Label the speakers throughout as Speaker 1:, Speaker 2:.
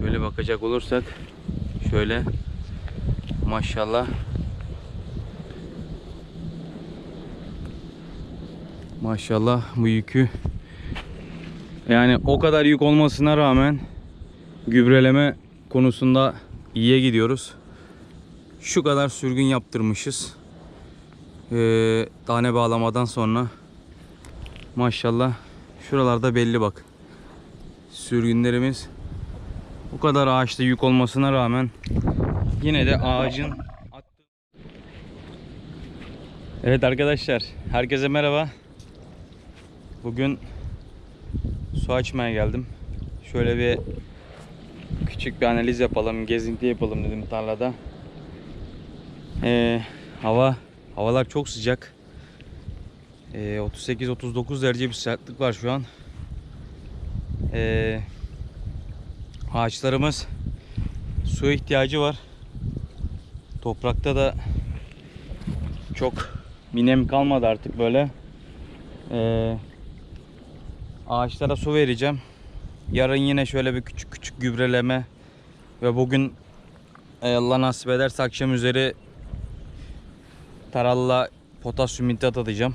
Speaker 1: Şöyle bakacak olursak şöyle maşallah maşallah bu yükü yani o kadar yük olmasına rağmen gübreleme konusunda iyiye gidiyoruz. Şu kadar sürgün yaptırmışız. Ee, tane bağlamadan sonra maşallah şuralarda belli bak. Sürgünlerimiz bu kadar ağaçta yük olmasına rağmen yine de ağacın. Evet arkadaşlar herkese merhaba. Bugün su açmaya geldim. Şöyle bir küçük bir analiz yapalım, gezinti yapalım dedim tarlada. Ee, hava havalar çok sıcak. Ee, 38-39 derece bir sıcaklık var şu an. Ee, ağaçlarımız su ihtiyacı var. Toprakta da çok minem kalmadı artık böyle. Ee, ağaçlara su vereceğim. Yarın yine şöyle bir küçük küçük gübreleme ve bugün e, Allah nasip ederse akşam üzeri taralla potasyum nitrat atacağım.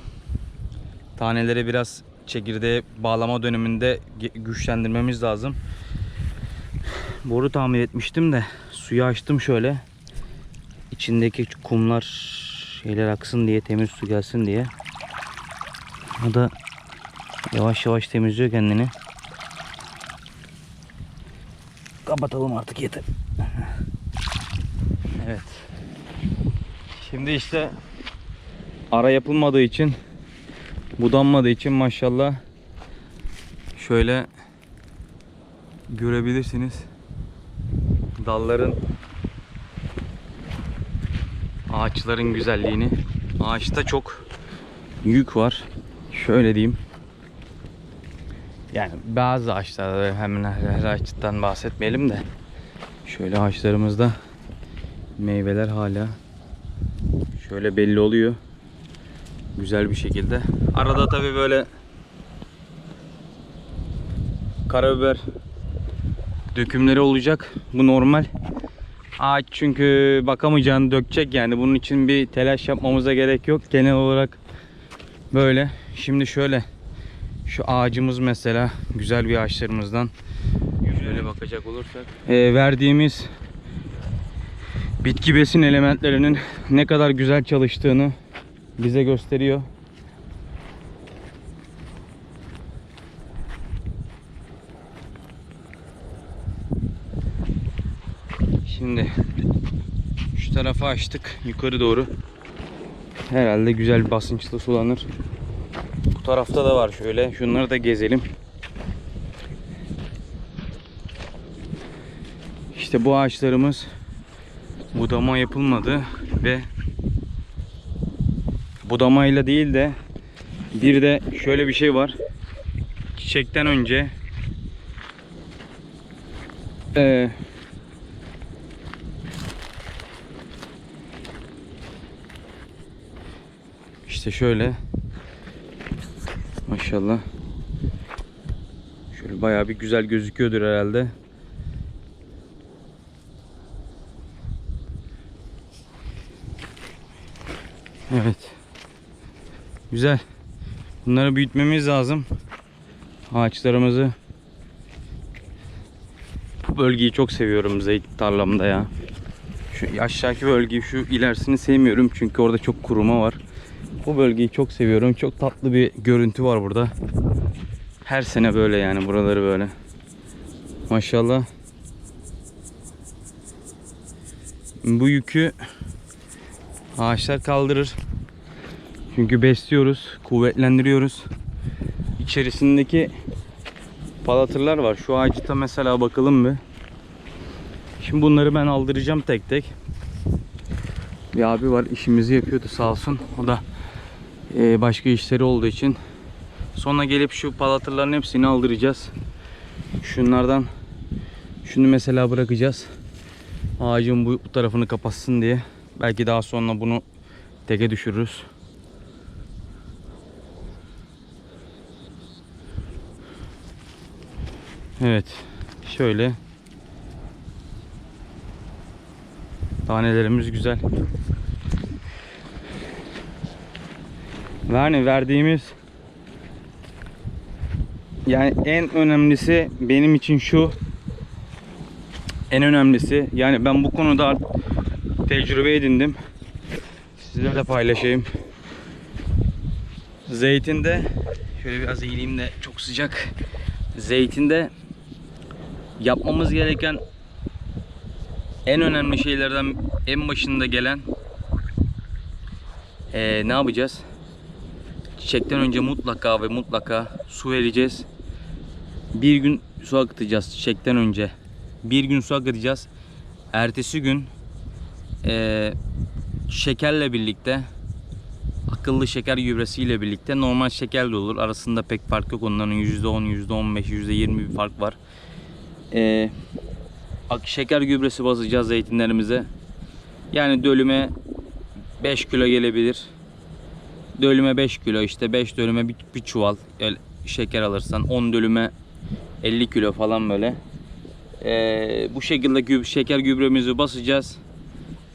Speaker 1: Taneleri biraz çekirdeğe bağlama döneminde güçlendirmemiz lazım. Boru tamir etmiştim de suyu açtım şöyle. İçindeki kumlar şeyler aksın diye temiz su gelsin diye. O da yavaş yavaş temizliyor kendini. Kapatalım artık yeter. Evet. Şimdi işte ara yapılmadığı için budanmadığı için maşallah şöyle görebilirsiniz dalların ağaçların güzelliğini. Ağaçta çok yük var. Şöyle diyeyim. Yani bazı ağaçlarda hemen her, ağaçtan bahsetmeyelim de şöyle ağaçlarımızda meyveler hala şöyle belli oluyor. Güzel bir şekilde. Arada tabi böyle karabiber dökümleri olacak. Bu normal. Ağaç çünkü bakamayacağını dökecek yani. Bunun için bir telaş yapmamıza gerek yok. Genel olarak böyle. Şimdi şöyle. Şu ağacımız mesela güzel bir ağaçlarımızdan. Şöyle bakacak olursak. E, verdiğimiz bitki besin elementlerinin ne kadar güzel çalıştığını bize gösteriyor. Şimdi şu tarafa açtık yukarı doğru. Herhalde güzel bir basınçlı sulanır. Bu tarafta da var şöyle. Şunları da gezelim. İşte bu ağaçlarımız budama yapılmadı ve budamayla değil de bir de şöyle bir şey var. Çiçekten önce işte şöyle maşallah şöyle bayağı bir güzel gözüküyordur herhalde. Evet. Güzel. Bunları büyütmemiz lazım. Ağaçlarımızı. Bu bölgeyi çok seviyorum zeytin tarlamda ya. Şu aşağıki bölgeyi şu ilerisini sevmiyorum çünkü orada çok kuruma var. Bu bölgeyi çok seviyorum. Çok tatlı bir görüntü var burada. Her sene böyle yani buraları böyle. Maşallah. Bu yükü ağaçlar kaldırır. Çünkü besliyoruz, kuvvetlendiriyoruz. İçerisindeki palatırlar var. Şu ağaçta mesela bakalım bir. Şimdi bunları ben aldıracağım tek tek. Bir abi var işimizi yapıyordu sağ olsun. O da e, başka işleri olduğu için. Sonra gelip şu palatırların hepsini aldıracağız. Şunlardan şunu mesela bırakacağız. Ağacın bu tarafını kapatsın diye. Belki daha sonra bunu teke düşürürüz. Evet. Şöyle Tanelerimiz güzel. Yani verdiğimiz yani en önemlisi benim için şu en önemlisi yani ben bu konuda tecrübe edindim. Sizlerle paylaşayım. Zeytinde şöyle biraz eğileyim de çok sıcak. Zeytinde yapmamız gereken en önemli şeylerden en başında gelen eee, ne yapacağız? Çiçekten önce mutlaka ve mutlaka su vereceğiz. Bir gün su akıtacağız çiçekten önce. Bir gün su akıtacağız. Ertesi gün eee, şekerle birlikte akıllı şeker gübresiyle birlikte normal şeker de olur. Arasında pek fark yok. Onların %10, %15, %20 bir fark var. Ak- şeker gübresi basacağız zeytinlerimize. Yani dölüme 5 kilo gelebilir. Dölüme 5 kilo işte 5 dölüme bir, bir çuval şeker alırsan 10 dölüme 50 kilo falan böyle. Ee, bu şekilde güb- şeker gübremizi basacağız.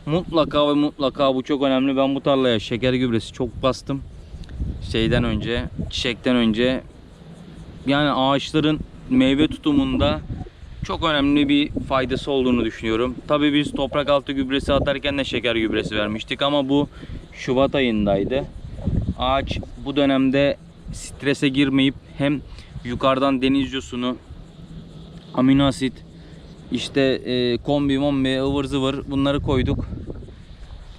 Speaker 1: Mutlaka ve mutlaka bu çok önemli. Ben bu tarlaya şeker gübresi çok bastım. Şeyden önce, çiçekten önce. Yani ağaçların meyve tutumunda çok önemli bir faydası olduğunu düşünüyorum. Tabii biz toprak altı gübresi atarken de şeker gübresi vermiştik ama bu Şubat ayındaydı. Ağaç bu dönemde strese girmeyip hem yukarıdan deniz yosunu, amino asit, işte e, kombi, mombi, ıvır zıvır bunları koyduk.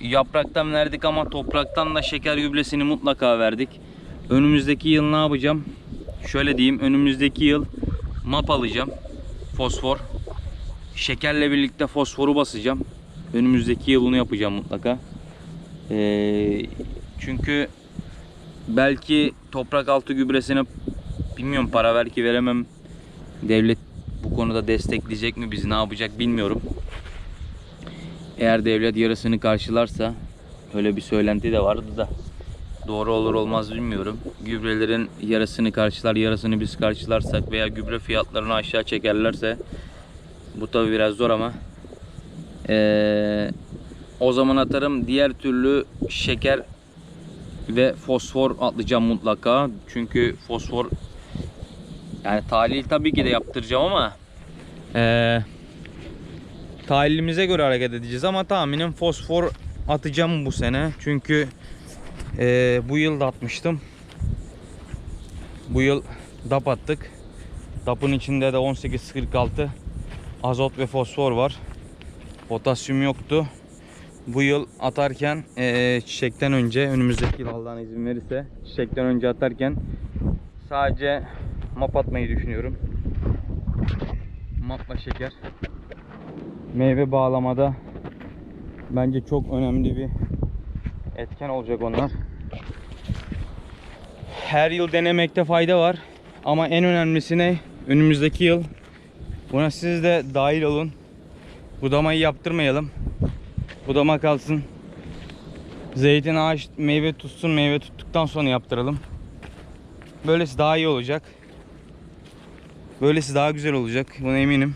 Speaker 1: Yapraktan verdik ama topraktan da şeker gübresini mutlaka verdik. Önümüzdeki yıl ne yapacağım? Şöyle diyeyim, önümüzdeki yıl map alacağım. Fosfor. Şekerle birlikte fosforu basacağım. Önümüzdeki yıl bunu yapacağım mutlaka. Ee, çünkü belki toprak altı gübresine bilmiyorum para ver ki veremem. Devlet bu konuda destekleyecek mi bizi ne yapacak bilmiyorum. Eğer devlet yarısını karşılarsa öyle bir söylenti de vardı da doğru olur olmaz bilmiyorum. Gübrelerin yarısını karşılar yarısını biz karşılarsak veya gübre fiyatlarını aşağı çekerlerse bu tabi biraz zor ama ee, o zaman atarım. Diğer türlü şeker ve fosfor atlayacağım mutlaka. Çünkü fosfor yani tahlil tabii ki de yaptıracağım ama eee tahlilimize göre hareket edeceğiz ama tahminim fosfor atacağım bu sene. Çünkü eee, bu yıl da atmıştım. Bu yıl DAP attık. DAP'ın içinde de 1846 azot ve fosfor var. Potasyum yoktu. Bu yıl atarken eee, çiçekten önce önümüzdeki yıl Allah'ın izin verirse çiçekten önce atarken sadece map atmayı düşünüyorum. Mapla şeker. Meyve bağlamada bence çok önemli bir etken olacak onlar. Her yıl denemekte fayda var. Ama en önemlisi ne? Önümüzdeki yıl buna siz de dahil olun. Budamayı yaptırmayalım. Budama kalsın. Zeytin ağaç meyve tutsun. Meyve tuttuktan sonra yaptıralım. Böylesi daha iyi olacak. Böylesi daha güzel olacak. Buna eminim.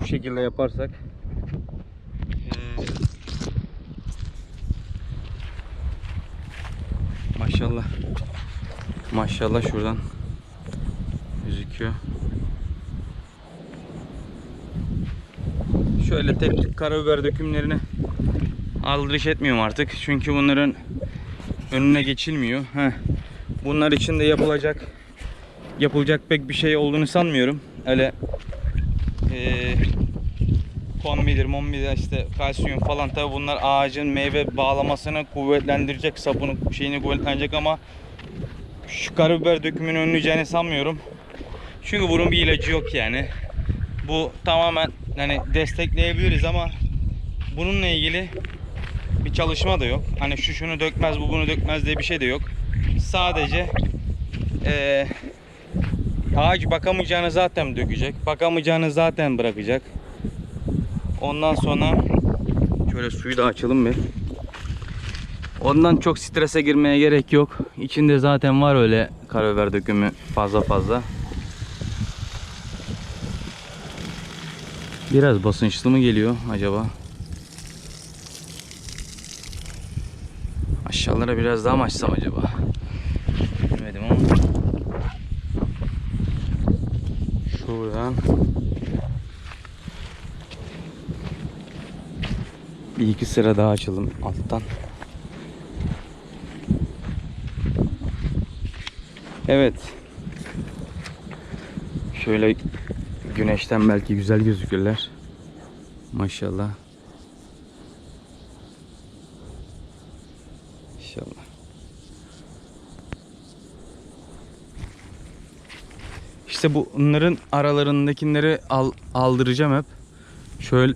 Speaker 1: Bu şekilde yaparsak. Ee, Maşallah. Maşallah şuradan gözüküyor. Şöyle tek tük karabiber dökümlerini aldırış etmiyorum artık. Çünkü bunların önüne geçilmiyor. Heh. Bunlar için de yapılacak yapılacak pek bir şey olduğunu sanmıyorum. Öyle eee kombidir, mombidir işte kalsiyum falan tabi bunlar ağacın meyve bağlamasını kuvvetlendirecek, sapını şeyini kuvvetlendirecek ama şu karabiber dökümünün önleyeceğini sanmıyorum. Çünkü bunun bir ilacı yok yani. Bu tamamen hani destekleyebiliriz ama bununla ilgili bir çalışma da yok. Hani şu şunu dökmez, bu bunu dökmez diye bir şey de yok. Sadece eee ağaç bakamayacağını zaten dökecek. Bakamayacağını zaten bırakacak. Ondan sonra şöyle suyu da açalım bir. Ondan çok strese girmeye gerek yok. İçinde zaten var öyle karabiber dökümü fazla fazla. Biraz basınçlı mı geliyor acaba? Aşağılara biraz daha mı açsam acaba? Bilmedim ama. Şuradan. Bir iki sıra daha açalım alttan. Evet. Şöyle güneşten belki güzel gözükürler. Maşallah. İnşallah. İşte bunların aralarındakileri al, aldıracağım hep. Şöyle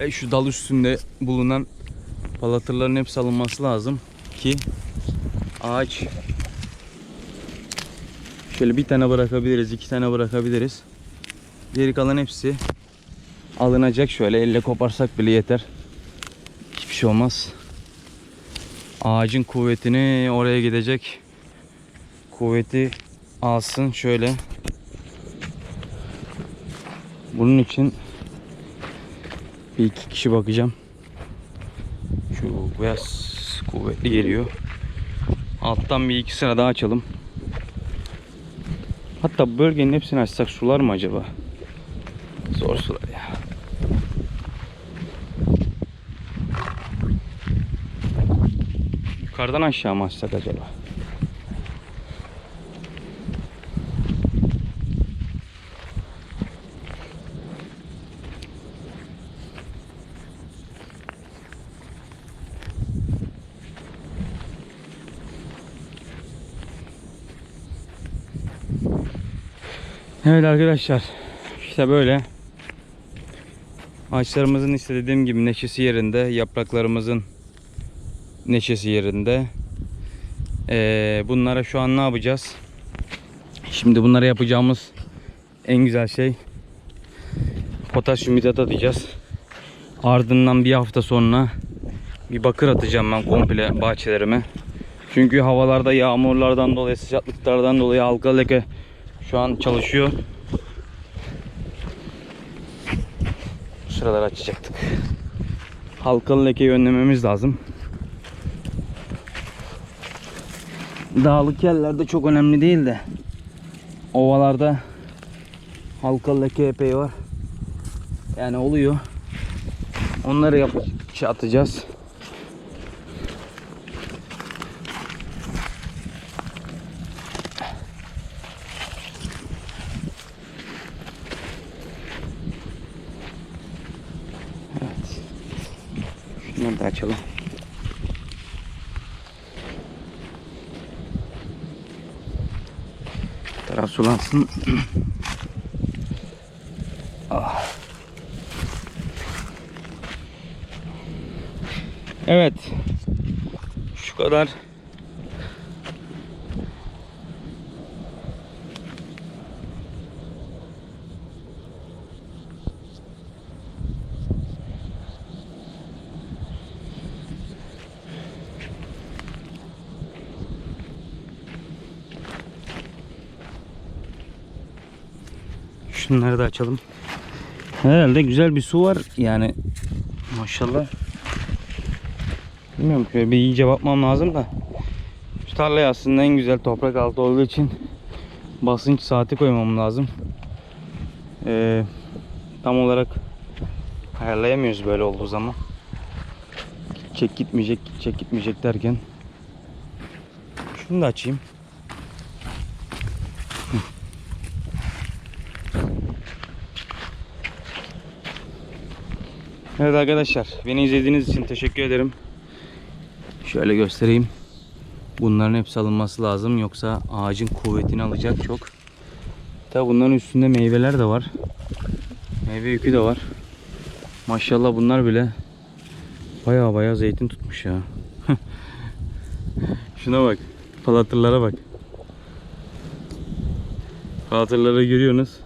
Speaker 1: e, şu dal üstünde bulunan palatırların hepsi alınması lazım ki ağaç şöyle bir tane bırakabiliriz, iki tane bırakabiliriz. Geri kalan hepsi alınacak şöyle elle koparsak bile yeter. Hiçbir şey olmaz. Ağacın kuvvetini oraya gidecek kuvveti alsın şöyle. Bunun için bir iki kişi bakacağım. Şu beyaz kuvvetli geliyor. Alttan bir iki sıra daha açalım. Hatta bölgenin hepsini açsak sular mı acaba? Zor sular ya. Yukarıdan aşağı mı açsak acaba? Evet arkadaşlar işte böyle ağaçlarımızın işte dediğim gibi neşesi yerinde yapraklarımızın neşesi yerinde. Ee, bunlara şu an ne yapacağız? Şimdi bunlara yapacağımız en güzel şey potasyum hidrat atacağız. Ardından bir hafta sonra bir bakır atacağım ben komple bahçelerime. Çünkü havalarda yağmurlardan dolayı sıcaklıklardan dolayı halka leke şu an çalışıyor. Bu sıralar açacaktık. Halkalı lekeyi önlememiz lazım. Dağlık yerlerde çok önemli değil de ovalarda halkalı leke epey var. Yani oluyor. Onları yap şey atacağız. Evet. Da açalım. Taraf sulansın. Ah. Evet. Şu kadar. Şunları da açalım. Herhalde güzel bir su var yani. Maşallah. Bilmiyorum şöyle bir iyice bakmam lazım da. Şu tarlaya aslında en güzel toprak altı olduğu için basınç saati koymam lazım. Ee, tam olarak ayarlayamıyoruz böyle olduğu zaman. Çek gitmeyecek, çek gitmeyecek derken. Şunu da açayım. Evet arkadaşlar beni izlediğiniz için teşekkür ederim. Şöyle göstereyim. Bunların hepsi alınması lazım yoksa ağacın kuvvetini alacak çok. Tabi bunların üstünde meyveler de var. Meyve yükü de var. Maşallah bunlar bile baya baya zeytin tutmuş ya. Şuna bak. Palatırlara bak. Palatırları görüyorsunuz.